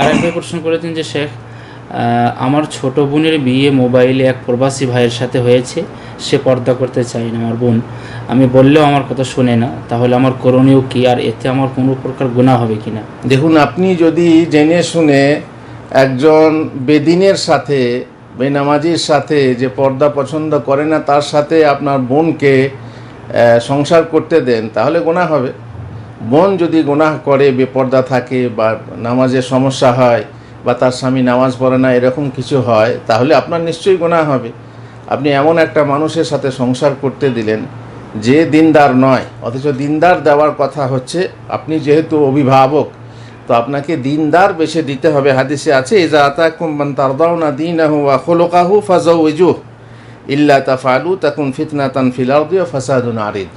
আরেক ভাই প্রশ্ন করেছেন যে শেখ আমার ছোট বোনের বিয়ে মোবাইলে এক প্রবাসী ভাইয়ের সাথে হয়েছে, সে পর্দা করতে চায় না আমার বোন। আমি বললেও আমার কথা শোনে না, তাহলে আমার করণীয় কি আর এতে আমার কোনো প্রকার গুণা হবে কি না দেখুন, আপনি যদি জেনে শুনে একজন বেদিনের সাথে, বেনামাজির সাথে যে পর্দা পছন্দ করে না, তার সাথে আপনার বোনকে সংসার করতে দেন, তাহলে গোনা হবে। বোন যদি গোনাহ করে, বেপর্দা থাকে বা নামাজের সমস্যা হয় বা তার স্বামী নামাজ পড়ে না, এরকম কিছু হয়, তাহলে আপনার নিশ্চয়ই গোনা হবে। আপনি এমন একটা মানুষের সাথে সংসার করতে দিলেন যে দিনদার নয়, অথচ দিনদার দেওয়ার কথা হচ্ছে, আপনি যেহেতু অভিভাবক, তো আপনাকে দিনদার বেছে দিতে হবে। হাদিসে আছে, ইজা আতাকুম মান তারদাউনা দীনাহু ওয়া খুলুকাহু ফাজাউজুহ ইল্লা তাফালু তাকুন ফিতনাতান ফিল আরদি ওয়া ফাসাদুন আরিদ।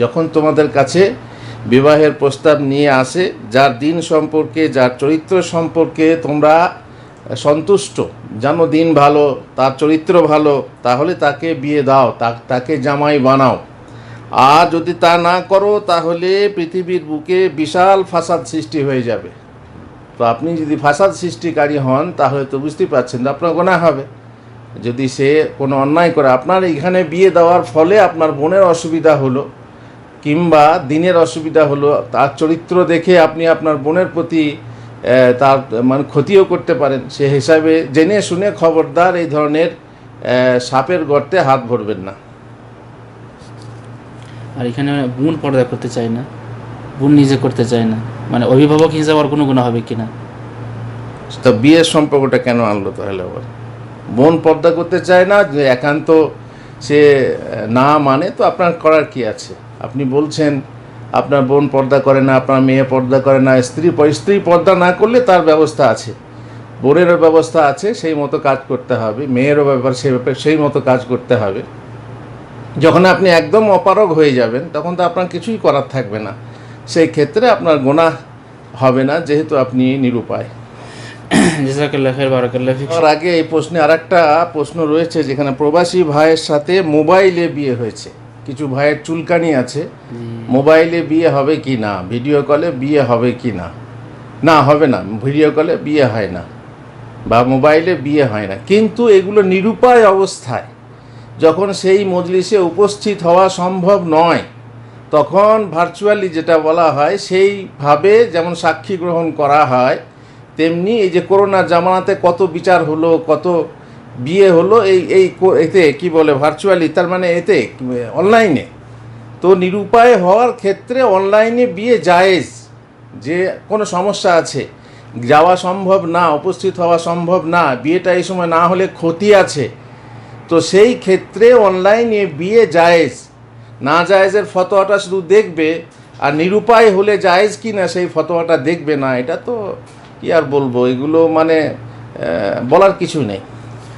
যখন তোমাদের কাছে বিবাহের প্রস্তাব নিয়ে আসে, যার দিন সম্পর্কে, যার চরিত্র সম্পর্কে তোমরা সন্তুষ্ট। জানো দিন ভালো, তার চরিত্র ভালো, তাহলে তাকে বিয়ে দাও তাকে জামাই বানাও। আর যদি তা না করো, তাহলে পৃথিবীর বুকে বিশাল ফাসাদ সৃষ্টি হয়ে যাবে। তো আপনি যদি ফাসাদ সৃষ্টিকারী হন, তাহলে তো বুঝতেই পারছেন আপনার গোনা হবে। যদি সে কোনো অন্যায় করে, আপনার এখানে বিয়ে দেওয়ার ফলে আপনার বোনের অসুবিধা হলো। কিংবা দিনের অসুবিধা হলো তার চরিত্র দেখে আপনি আপনার বোনের প্রতি তার মানে ক্ষতিও করতে পারেন। সে হিসাবে জেনে শুনে খবরদার এই ধরনের সাপের গর্তে হাত ভরবেন না। আর এখানে বোন পর্দা করতে চায় না। বোন নিজে করতে চায় না। মানে অভিভাবক হিসাবে আর কোনো গুণা হবে কিনা তো বিয়ের সম্পর্কটা কেন আনলো তাহলে আবার? বোন পর্দা করতে চায় না যে একান্ত সে না মানে তো আপনার করার কি আছে? আপনি বলছেন আপনার বোন পর্দা করে না আপনার মেয়ে পর্দা করে না স্ত্রী স্ত্রী পর্দা না করলে তার ব্যবস্থা আছে। বোনেরও ব্যবস্থা আছে সেই মতো কাজ করতে হবে মেয়েরও ব্যাপার সেই ব্যাপারে সেই মতো কাজ করতে হবে। যখন আপনি একদম অপারগ হয়ে যাবেন তখন তো আপনার কিছুই করার থাকবে না। সেই ক্ষেত্রে আপনার গোনা হবে না যেহেতু আপনি নিরুপায়। আর আগে এই প্রশ্নে আরেকটা প্রশ্ন রয়েছে যেখানে প্রবাসী ভাইয়ের সাথে মোবাইলে বিয়ে হয়েছে। কিছু ভাইয়ের চুলকানি আছে। মোবাইলে বিয়ে হবে কি না ভিডিও কলে বিয়ে হবে কি না? না হবে না ভিডিও কলে বিয়ে হয় না বা মোবাইলে বিয়ে হয় না। কিন্তু এগুলো নিরুপায় অবস্থায় যখন সেই মজলিসে উপস্থিত হওয়া সম্ভব নয় তখন ভার্চুয়ালি যেটা বলা হয় সেইভাবে যেমন সাক্ষী গ্রহণ করা হয় তেমনি এই যে করোনা জামানাতে কত বিচার হলো কত বিয়ে হলো এই এই এতে, কি বলে ভার্চুয়ালি তার মানে এতে অনলাইনে তো নিরুপায় হওয়ার ক্ষেত্রে অনলাইনে বিয়ে জায়েজ, যে কোনো সমস্যা আছে। যাওয়া সম্ভব না, উপস্থিত হওয়া সম্ভব না, বিয়েটা এই সময় না হলে ক্ষতি আছে। তো সেই ক্ষেত্রে অনলাইনে বিয়ে জায়েজ। না জায়েজের ফতোয়াটা শুধু দেখবে, আর নিরুপায় হলে জায়েজ কি না সেই ফতোয়াটা দেখবে না, এটা তো কি আর বলব? এগুলো মানে বলার কিছু নেই।